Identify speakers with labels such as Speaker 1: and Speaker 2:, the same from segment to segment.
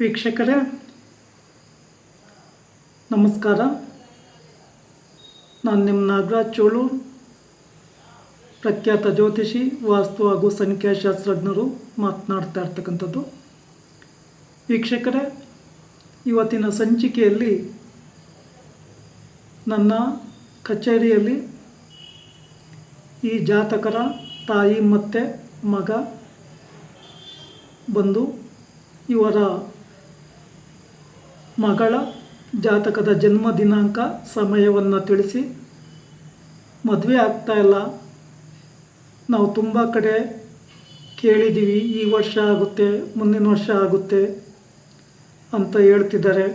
Speaker 1: ವೀಕ್ಷಕರೇ, ನಮಸ್ಕಾರ. ನಾನು ನಿಮ್ಮ ನಾಗರಾಜ್ ಚೋಳು, ಪ್ರಖ್ಯಾತ ಜ್ಯೋತಿಷಿ, ವಾಸ್ತು ಹಾಗೂ ಸಂಖ್ಯಾಶಾಸ್ತ್ರಜ್ಞರು ಮಾತನಾಡ್ತಾ ಇರ್ತಕ್ಕಂಥದ್ದು. ವೀಕ್ಷಕರೇ, ಇವತ್ತಿನ ಸಂಚಿಕೆಯಲ್ಲಿ ನನ್ನ ಕಚೇರಿಯಲ್ಲಿ ಈ ಜಾತಕರ ತಾಯಿ ಮತ್ತು ಮಗ ಬಂದು ಇವರ ಮಗಳ ಜಾತಕದ ಜನ್ಮ ದಿನಾಂಕ ಸಮಯವನ್ನು ತಿಳಿಸಿ. ಮದುವೆ ಆಗ್ತಾ ಇಲ್ಲ. ನಾವು ತುಂಬ ಕಡೆ ಕೇಳಿದ್ದೀವಿ ಈ ವರ್ಷ ಆಗುತ್ತೆ, ಮುಂದಿನ ವರ್ಷ ಆಗುತ್ತೆ ಅಂತ ಹೇಳ್ತಿದ್ದಾರೆ.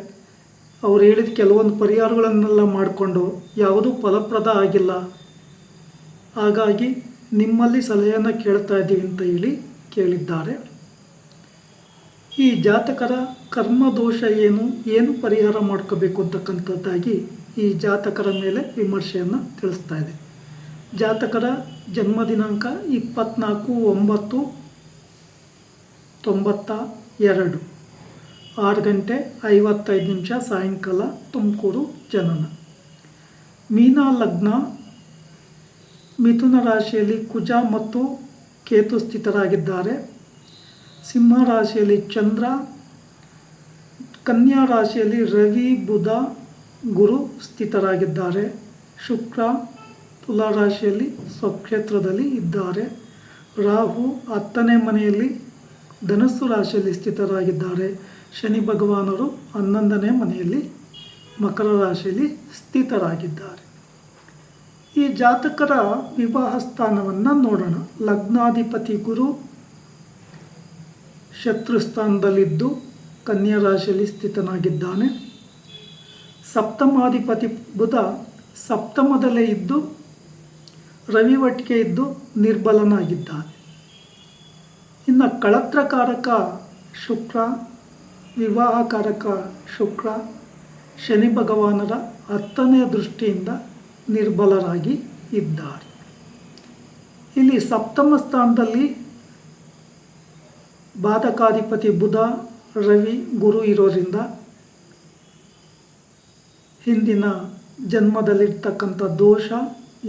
Speaker 1: ಅವ್ರು ಹೇಳಿದ ಕೆಲವೊಂದು ಪರಿಹಾರಗಳನ್ನೆಲ್ಲ ಮಾಡಿಕೊಂಡು ಯಾವುದೂ ಫಲಪ್ರದ ಆಗಿಲ್ಲ. ಹಾಗಾಗಿ ನಿಮ್ಮಲ್ಲಿ ಸಲಹೆಯನ್ನು ಕೇಳ್ತಾ ಇದ್ದೀವಿ ಅಂತ ಹೇಳಿ ಕೇಳಿದ್ದಾರೆ. ಈ ಜಾತಕರ ಕರ್ಮದೋಷ ಏನು ಏನು ಪರಿಹಾರ ಮಾಡ್ಕೋಬೇಕು ಅಂತಕ್ಕಂಥದ್ದಾಗಿ ಈ ಜಾತಕರ ಮೇಲೆ ವಿಮರ್ಶೆಯನ್ನು ತಿಳಿಸ್ತಾ ಇದೆ. ಜಾತಕರ ಜನ್ಮ ದಿನಾಂಕ ಇಪ್ಪತ್ತ್ನಾಲ್ಕು ಒಂಬತ್ತು ತೊಂಬತ್ತ ಎರಡು. ಆರು ಗಂಟೆ ಐವತ್ತೈದು ನಿಮಿಷ ಸಾಯಂಕಾಲ ತುಮಕೂರು ಜನನ. ಮೀನಾ ಲಗ್ನ ಮಿಥುನ ರಾಶಿಯಲ್ಲಿ ಕುಜ ಮತ್ತು ಕೇತು ಸ್ಥಿತರಾಗಿದ್ದಾರೆ. ಸಿಂಹ ರಾಶಿಯಲ್ಲಿ ಚಂದ್ರ, ಕನ್ಯಾ ರಾಶಿಯಲ್ಲಿ ರವಿ, ಬುಧ, ಗುರು ಸ್ಥಿತರಾಗಿದ್ದಾರೆ. ಶುಕ್ರ ತುಲಾ ರಾಶಿಯಲ್ಲಿ ಸ್ವಕ್ಷೇತ್ರದಲ್ಲಿ ಇದ್ದಾರೆ. ರಾಹು ಹತ್ತನೇ ಮನೆಯಲ್ಲಿ ಧನಸ್ಸು ರಾಶಿಯಲ್ಲಿ ಸ್ಥಿತರಾಗಿದ್ದಾರೆ. ಶನಿ ಭಗವಾನರು ಹನ್ನೊಂದನೇ ಮನೆಯಲ್ಲಿ ಮಕರ ರಾಶಿಯಲ್ಲಿ ಸ್ಥಿತರಾಗಿದ್ದಾರೆ. ಈ ಜಾತಕರ ವಿವಾಹ ಸ್ಥಾನವನ್ನು ನೋಡೋಣ. ಲಗ್ನಾಧಿಪತಿ ಗುರು ಶತ್ರುಸ್ಥಾನದಲ್ಲಿದ್ದು ಕನ್ಯಾ ರಾಶಿಯಲ್ಲಿ ಸ್ಥಿತನಾಗಿದ್ದಾನೆ. ಸಪ್ತಮಾಧಿಪತಿ ಬುಧ ಸಪ್ತಮದಲ್ಲೇ ಇದ್ದು, ರವಿ ಒಟ್ಟಿಗೆ ಇದ್ದು ನಿರ್ಬಲನಾಗಿದ್ದಾನೆ. ಇನ್ನು ಕಳತ್ರಕಾರಕ ಶುಕ್ರ, ವಿವಾಹಕಾರಕ ಶುಕ್ರ, ಶನಿ ಭಗವಾನರ ಹತ್ತನೆಯ ದೃಷ್ಟಿಯಿಂದ ನಿರ್ಬಲರಾಗಿ ಇದ್ದಾರೆ. ಇಲ್ಲಿ ಸಪ್ತಮ ಸ್ಥಾನದಲ್ಲಿ ಬಾಧಕಾಧಿಪತಿ ಬುಧ, ರವಿ, ಗುರು ಇರೋದ್ರಿಂದ ಹಿಂದಿನ ಜನ್ಮದಲ್ಲಿರ್ತಕ್ಕಂಥ ದೋಷ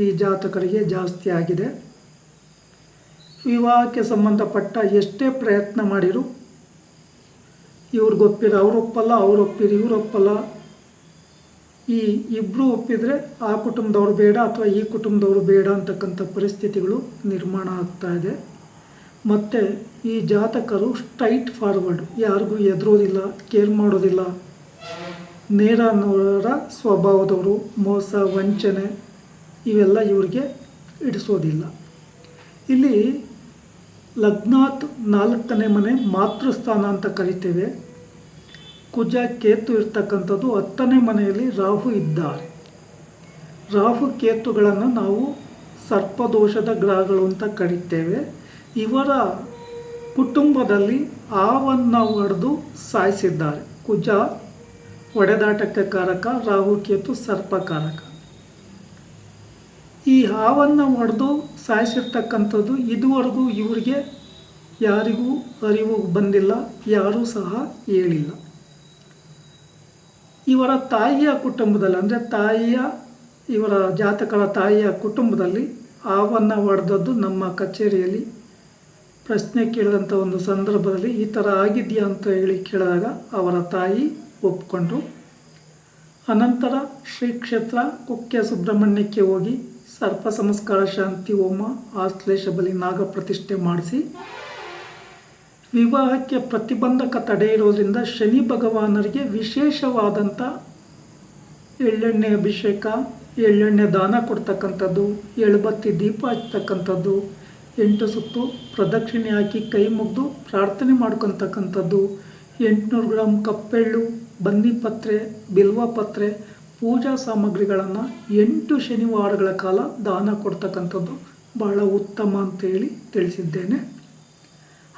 Speaker 1: ಈ ಜಾತಕರಿಗೆ ಜಾಸ್ತಿ ಆಗಿದೆ. ವಿವಾಹಕ್ಕೆ ಸಂಬಂಧಪಟ್ಟ ಎಷ್ಟೇ ಪ್ರಯತ್ನ ಮಾಡಿರು ಇವ್ರಿಗೆ ಅವರೊಪ್ಪಲ್ಲ ಅವ್ರು ಇವರೊಪ್ಪಲ್ಲ ಈ ಇಬ್ಬರು ಒಪ್ಪಿದರೆ ಆ ಕುಟುಂಬದವರು ಬೇಡ ಅಥವಾ ಈ ಕುಟುಂಬದವರು ಬೇಡ ಅಂತಕ್ಕಂಥ ಪರಿಸ್ಥಿತಿಗಳು ನಿರ್ಮಾಣ ಆಗ್ತಾ ಇದೆ. ಮತ್ತು ಈ ಜಾತಕರು ಸ್ಟ್ರೈಟ್ ಫಾರ್ವರ್ಡ್. ಯಾರಿಗೂ ಎದುರೋದಿಲ್ಲ ಕೇರ್ ಮಾಡೋದಿಲ್ಲ. ನೇರ ನೋರ ಸ್ವಭಾವದವರು, ಮೋಸ, ವಂಚನೆ, ಇವೆಲ್ಲ ಇವರಿಗೆ ಇಡಿಸೋದಿಲ್ಲ. ಇಲ್ಲಿ ಲಗ್ನಾತ್ ನಾಲ್ಕನೇ ಮನೆ ಮಾತೃಸ್ಥಾನ ಅಂತ ಕರಿತೇವೆ. ಕುಜ, ಕೇತು ಇರ್ತಕ್ಕಂಥದ್ದು ಹತ್ತನೇ ಮನೆಯಲ್ಲಿ ರಾಹು ಇದ್ದಾರೆ. ರಾಹು, ಕೇತುಗಳನ್ನು ನಾವು ಸರ್ಪದೋಷದ ಗ್ರಹಗಳು ಅಂತ ಕರಿತೇವೆ. ಇವರ ಕುಟುಂಬದಲ್ಲಿ ಹಾವನ್ನು ಹೊಡೆದು ಸಾಯಿಸಿದ್ದಾರೆ. ಕುಜ ಒಡೆದಾಟಕ್ಕೆ ಕಾರಕ, ರಾಹು ಕೇತು ಸರ್ಪಕಾರಕ ಈ ಹಾವನ್ನು ಹೊಡೆದು ಸಾಯಿಸಿರ್ತಕ್ಕಂಥದ್ದು ಇದುವರೆಗೂ ಇವರಿಗೆ ಯಾರಿಗೂ ಅರಿವು ಬಂದಿಲ್ಲ, ಯಾರೂ ಸಹ ಹೇಳಿಲ್ಲ. ಇವರ ತಾಯಿಯ ಕುಟುಂಬದಲ್ಲಿ, ಅಂದರೆ ತಾಯಿಯ, ಇವರ ಜಾತಕರ ತಾಯಿಯ ಕುಟುಂಬದಲ್ಲಿ ಹಾವನ್ನು ಹೊಡೆದದ್ದು ನಮ್ಮ ಕಚೇರಿಯಲ್ಲಿ ಪ್ರಶ್ನೆ ಕೇಳಿದಂಥ ಒಂದು ಸಂದರ್ಭದಲ್ಲಿ ಈ ಥರ ಆಗಿದೆಯಾ ಅಂತ ಹೇಳಿ ಕೇಳಿದಾಗ ಅವರ ತಾಯಿ ಒಪ್ಕೊಂಡ್ರು. ಅನಂತರ ಶ್ರೀ ಕ್ಷೇತ್ರ ಕುಕ್ಕೆ ಸುಬ್ರಹ್ಮಣ್ಯಕ್ಕೆ ಹೋಗಿ ಸರ್ಪ ಸಂಸ್ಕಾರ ಶಾಂತಿ ಹೋಮ ಆಶ್ಲೇಷ ಬಲಿ ನಾಗ ಪ್ರತಿಷ್ಠೆ ಮಾಡಿಸಿ. ವಿವಾಹಕ್ಕೆ ಪ್ರತಿಬಂಧಕ ತಡೆ ಇರೋದ್ರಿಂದ ಶನಿ ಭಗವಾನರಿಗೆ ವಿಶೇಷವಾದಂಥ ಎಳ್ಳೆಣ್ಣೆ ಅಭಿಷೇಕ, ಎಳ್ಳೆಣ್ಣೆ ದಾನ ಕೊಡ್ತಕ್ಕಂಥದ್ದು, ಎಳ್ಬತ್ತಿ ದೀಪ ಹಚ್ತಕ್ಕಂಥದ್ದು ಎಂಟು ಸುತ್ತು ಪ್ರದಕ್ಷಿಣೆ ಹಾಕಿ ಕೈ ಮುಗಿದು ಪ್ರಾರ್ಥನೆ ಮಾಡ್ಕೊತಕ್ಕಂಥದ್ದು. ಎಂಟುನೂರು ಗ್ರಾಮ್ ಕಪ್ಪೆಳ್ಳು ಬನ್ನಿಪತ್ರೆ ಬಿಲ್ವಪತ್ರೆ ಪೂಜಾ ಸಾಮಗ್ರಿಗಳನ್ನು ಎಂಟು ಶನಿವಾರಗಳ ಕಾಲ ದಾನ ಕೊಡ್ತಕ್ಕಂಥದ್ದು ಬಹಳ ಉತ್ತಮ ಅಂತೇಳಿ ತಿಳಿಸಿದ್ದೇನೆ.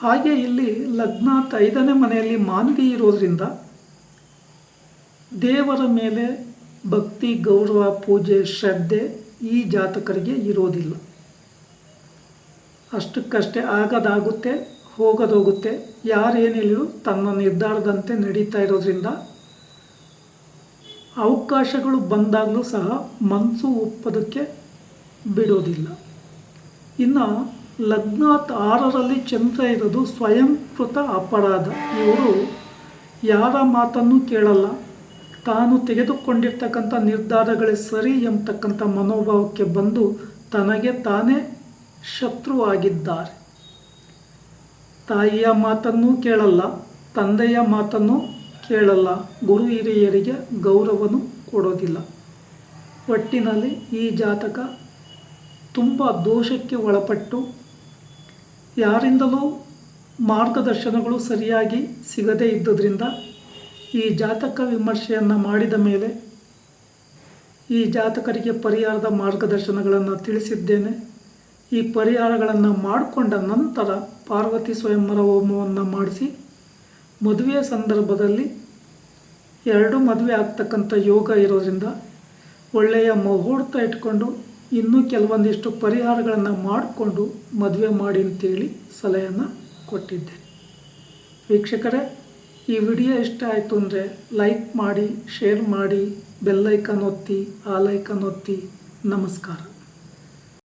Speaker 1: ಹಾಗೆ ಇಲ್ಲಿ ಲಗ್ನಾಥ ಐದನೇ ಮನೆಯಲ್ಲಿ ಮಾನವಿ ಇರೋದ್ರಿಂದ ದೇವರ ಮೇಲೆ ಭಕ್ತಿ, ಗೌರವ, ಪೂಜೆ, ಶ್ರದ್ಧೆ ಈ ಜಾತಕರಿಗೆ ಇರೋದಿಲ್ಲ. ಅಷ್ಟಕ್ಕಷ್ಟೇ ಆಗದಾಗುತ್ತೆ, ಹೋಗದೋಗುತ್ತೆ. ಯಾರೇನಿಲ್ಲರೂ ತನ್ನ ನಿರ್ಧಾರದಂತೆ ನಡೀತಾ ಇರೋದ್ರಿಂದ ಅವಕಾಶಗಳು ಬಂದಾಗಲೂ ಸಹ ಮನಸ್ಸು ಒಪ್ಪೋದಕ್ಕೆ ಬಿಡೋದಿಲ್ಲ. ಇನ್ನು ಲಗ್ನಾತ್ ಆರರಲ್ಲಿ ಚಂದ್ರ ಇರೋದು ಸ್ವಯಂಕೃತ ಅಪರಾಧ. ಇವರು ಯಾರ ಮಾತನ್ನು ಕೇಳಲ್ಲ. ತಾನು ತೆಗೆದುಕೊಂಡಿರ್ತಕ್ಕಂಥ ನಿರ್ಧಾರಗಳೇ ಸರಿ ಎಂಬತಕ್ಕಂಥ ಮನೋಭಾವಕ್ಕೆ ಬಂದು ತನಗೆ ತಾನೇ ಶತ್ರುವಾಗಿದ್ದಾರೆ. ತಾಯಿಯ ಮಾತನ್ನು ಕೇಳಲ್ಲ, ತಂದೆಯ ಮಾತನ್ನು ಕೇಳಲ್ಲ. ಗುರು ಹಿರಿಯರಿಗೆ ಗೌರವನು ಕೊಡೋದಿಲ್ಲ. ಒಟ್ಟಿನಲ್ಲಿ ಈ ಜಾತಕ ತುಂಬ ದೋಷಕ್ಕೆ ಒಳಪಟ್ಟು ಯಾರಿಂದಲೂ ಮಾರ್ಗದರ್ಶನಗಳು ಸರಿಯಾಗಿ ಸಿಗದೇ ಇದ್ದುದರಿಂದ ಈ ಜಾತಕ ವಿಮರ್ಶೆಯನ್ನು ಮಾಡಿದ ಮೇಲೆ ಈ ಜಾತಕರಿಗೆ ಪರಿಹಾರದ ಮಾರ್ಗದರ್ಶನಗಳನ್ನು ತಿಳಿಸಿದ್ದೇನೆ. ಈ ಪರಿಹಾರಗಳನ್ನು ಮಾಡಿಕೊಂಡ ನಂತರ ಪಾರ್ವತಿ ಸ್ವಯಂವರ ಹೋಮವನ್ನು ಮಾಡಿಸಿ, ಮದುವೆಯ ಸಂದರ್ಭದಲ್ಲಿ ಎರಡು ಮದುವೆ ಆಗ್ತಕ್ಕಂಥ ಯೋಗ ಇರೋದ್ರಿಂದ ಒಳ್ಳೆಯ ಮುಹೂರ್ತ ಇಟ್ಕೊಂಡು ಇನ್ನೂ ಕೆಲವೊಂದಿಷ್ಟು ಪರಿಹಾರಗಳನ್ನು ಮಾಡಿಕೊಂಡು ಮದುವೆ ಮಾಡಿ ಅಂತೇಳಿ ಸಲಹೆಯನ್ನು ಕೊಟ್ಟಿದ್ದೆ. ವೀಕ್ಷಕರೇ, ಈ ವಿಡಿಯೋ ಇಷ್ಟ ಆಯಿತು ಅಂದರೆ ಲೈಕ್ ಮಾಡಿ, ಶೇರ್ ಮಾಡಿ ಬೆಲ್ಲೈಕನ್ ಒತ್ತಿ, ಆ ಲೈಕನ್ ಒತ್ತಿ. ನಮಸ್ಕಾರ.